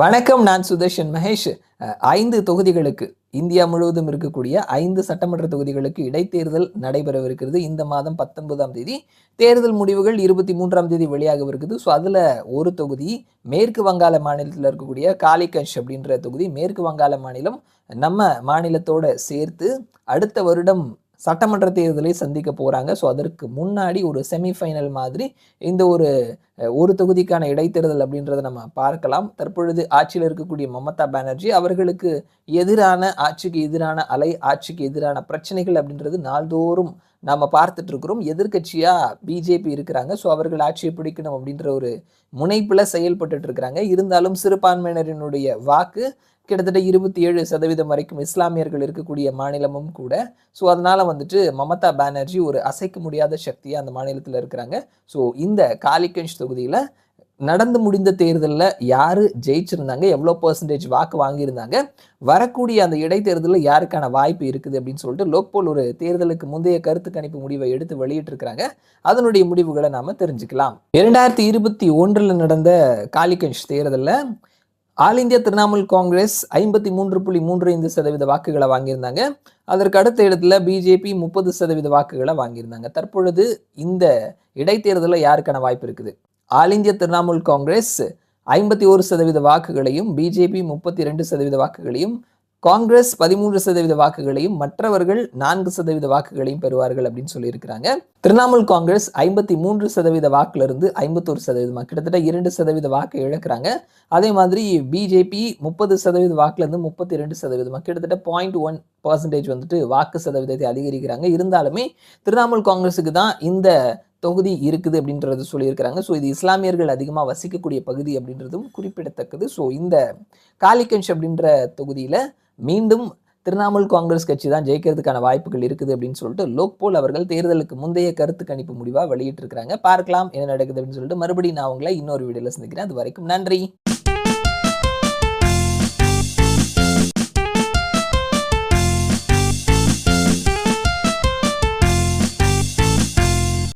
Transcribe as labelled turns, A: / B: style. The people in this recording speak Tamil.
A: வணக்கம் நான் சுதர்ஷன் மகேஷ். ஐந்து தொகுதிகளுக்கு இந்தியா முழுவதும் இருக்கக்கூடிய ஐந்து சட்டமன்ற தொகுதிகளுக்கு இடைத்தேர்தல் நடைபெறவிருக்கிறது. இந்த மாதம் பத்தொன்பதாம் தேதி. தேர்தல் முடிவுகள் இருபத்தி மூன்றாம் தேதி வெளியாகவிருக்குது. ஸோ அதில் ஒரு தொகுதி மேற்கு வங்காள மாநிலத்தில் இருக்கக்கூடிய காலிகஞ்ச் அப்படின்ற தொகுதி மேற்கு வங்காள மாநிலம் நம்ம மாநிலத்தோட சேர்த்து அடுத்த வருடம் சட்டமன்ற தேர்தலை சந்திக்க போகிறாங்க ஸோ அதற்கு முன்னாடி ஒரு செமிஃபைனல் மாதிரி இந்த ஒரு ஒரு தொகுதிக்கான இடைத்தேர்தல் அப்படின்றத நம்ம பார்க்கலாம். தற்பொழுது ஆட்சியில் இருக்கக்கூடிய மமதா பானர்ஜி அவர்களுக்கு எதிரான ஆட்சிக்கு எதிரான அலை ஆட்சிக்கு எதிரான பிரச்சனைகள் அப்படின்றது நாள்தோறும் நாம் பார்த்துட்டு இருக்கிறோம். பிஜேபி இருக்கிறாங்க. ஸோ அவர்கள் ஆட்சியை பிடிக்கணும் அப்படின்ற ஒரு முனைப்பில் செயல்பட்டுட்டு இருக்கிறாங்க. இருந்தாலும் சிறுபான்மையினரினுடைய வாக்கு கிட்டத்தட்ட இருபத்தி ஏழு சதவீதம் வரைக்கும் இஸ்லாமியர்கள் இருக்கக்கூடிய மாநிலமும் கூட. ஸோ அதனால் வந்துட்டு மமதா பானர்ஜி ஒரு அசைக்க முடியாத சக்தியாக அந்த மாநிலத்தில் இருக்கிறாங்க. ஸோ இந்த காலிகஞ்ச் தொகுதியில் நடந்து முடிந்த தேர்தலில் யார் ஜெயிச்சிருந்தாங்க எவ்வளோ பர்சன்டேஜ் வாக்கு வாங்கியிருந்தாங்க வரக்கூடிய அந்த இடைத்தேர்தலில் யாருக்கான வாய்ப்பு இருக்குது அப்படின்னு சொல்லிட்டு லோக்போல் ஒரு தேர்தலுக்கு முந்தைய கருத்து கணிப்பு முடிவை எடுத்து வெளியிட்டிருக்கிறாங்க. அதனுடைய முடிவுகளை நாம் தெரிஞ்சுக்கலாம். இரண்டாயிரத்தி இருபத்தி ஒன்றில் நடந்த காலிகஞ்ச் தேர்தலில் ஆல் இந்தியா திரிணாமுல் காங்கிரஸ் ஐம்பத்தி மூன்று புள்ளி மூன்று ஐந்து சதவீத வாக்குகளை வாங்கியிருந்தாங்க. அதற்கு அடுத்த இடத்துல பிஜேபி முப்பது சதவீத வாக்குகளை வாங்கியிருந்தாங்க. தற்பொழுது இந்த இடைத்தேர்தலில் யாருக்கான வாய்ப்பு இருக்குது? ஆல் இந்தியா திரிணாமுல் காங்கிரஸ் ஐம்பத்தி ஒரு சதவீத வாக்குகளையும் பிஜேபி முப்பத்தி ரெண்டு சதவீத வாக்குகளையும் காங்கிரஸ் பதிமூன்று சதவீத வாக்குகளையும் மற்றவர்கள் நான்கு சதவீத வாக்குகளையும் பெறுவார்கள் அப்படின்னு சொல்லியிருக்கிறாங்க. திரிணாமுல் காங்கிரஸ் ஐம்பத்தி மூன்று சதவீத வாக்குல இருந்து ஐம்பத்தோரு சதவீதமாக கிட்டத்தட்ட இரண்டு சதவீத வாக்கு இழக்கிறாங்க. அதே மாதிரி பிஜேபி முப்பது சதவீத வாக்குல இருந்து முப்பத்தி ரெண்டு சதவீதமாக கிட்டத்தட்ட பாயிண்ட் ஒன் பர்சன்டேஜ் வந்துட்டு வாக்கு சதவீதத்தை அதிகரிக்கிறாங்க. இருந்தாலுமே திரிணாமுல் காங்கிரஸுக்கு தான் இந்த தொகுதி இருக்குது அப்படின்றது சொல்லியிருக்கிறாங்க. ஸோ இது இஸ்லாமியர்கள் அதிகமாக வசிக்கக்கூடிய பகுதி அப்படின்றதும் குறிப்பிடத்தக்கது. ஸோ இந்த காலிகன்ஷ் அப்படின்ற தொகுதியில் மீண்டும் திரிணாமுல் காங்கிரஸ் கட்சி தான் ஜெயிக்கிறதுக்கான வாய்ப்புகள் இருக்குது அப்படின்னு சொல்லிட்டு லோக்போல் அவர்கள் தேர்தலுக்கு முந்தைய கருத்து கணிப்பு முடிவாக வெளியிட்டிருக்கிறாங்க. பார்க்கலாம் என்ன நடக்குது அப்படின்னு சொல்லிட்டு மறுபடியும் நான் உங்களை இன்னொரு வீடியோவில் சந்திக்கிறேன். அது வரைக்கும் நன்றி.